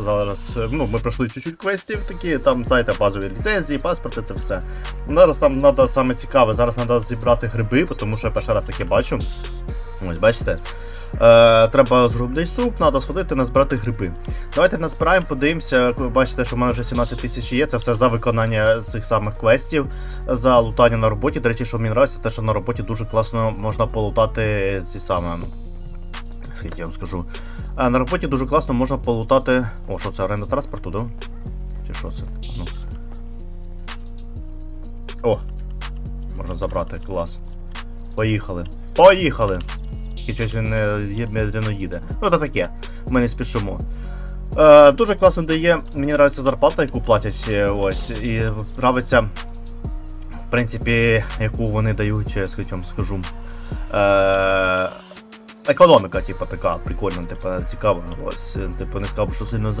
зараз. Ну, ми пройшли чуть-чуть квестів такі, там, знаєте, базові ліцензії, паспорти, це все. Зараз там треба саме цікаве, зараз треба зібрати гриби, тому що я перший раз таке бачу. Ось, бачите. Е, треба зробити суп, треба сходити назбирати гриби. Давайте назбираємо, подивимося. Ви бачите, що в мене вже 17 тисяч є. Це все за виконання цих самих квестів, за лутання на роботі. До речі, що мені подобається, те, що на роботі дуже класно можна полутати ці саме. Скільки я вам скажу. А на роботі дуже класно можна полутати. О, що це оренда транспорту, да? Чи що це? Ну. О! Можна забрати, клас. Поїхали. Поїхали! І щось він е, медленно їде. Ну, це таке. Ми не спішимо. Е, дуже класно дає. Мені подобається зарплата, яку платять. е, Ось. І подобається, в принципі, яку вони дають, я скажу вам скажу. Е, економіка, типу, така прикольна, типу, цікава. Ось, типу, не сказав, що сильно